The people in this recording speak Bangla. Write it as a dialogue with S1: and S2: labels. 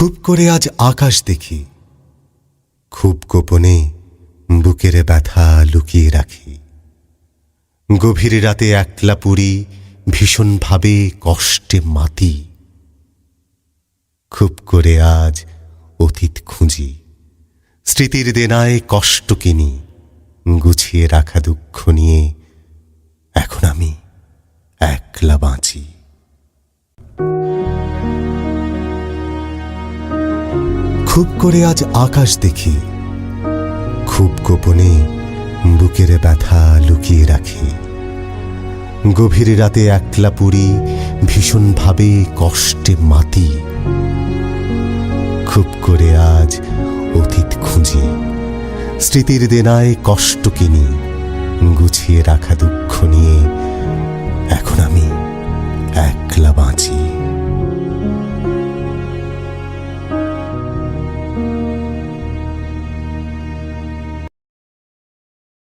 S1: খুব করে আজ আকাশ দেখি। খুব গোপনে বুকের ব্যথা লুকিয়ে রাখি। গভীর রাতে একলা পুরি ভীষণভাবে কষ্টে মাতি। খুব করে আজ অতীত খুঁজি। স্মৃতির দেনায় কষ্ট কিনি, গুছিয়ে রাখা দুঃখ নিয়ে এখন আমি একলা বাঁচি। খুব করে আজ আকাশ দেখি। খুব গোপনে বুকের ব্যথা লুকিয়ে রাখি। গভীর রাতে একলা পুরি ভীষণভাবে কষ্টে মাতি। খুব করে আজ অতীত খুঁজি। স্মৃতির দেনায় কষ্ট কিনি। গুছিয়ে রাখা দুঃখ নিয়ে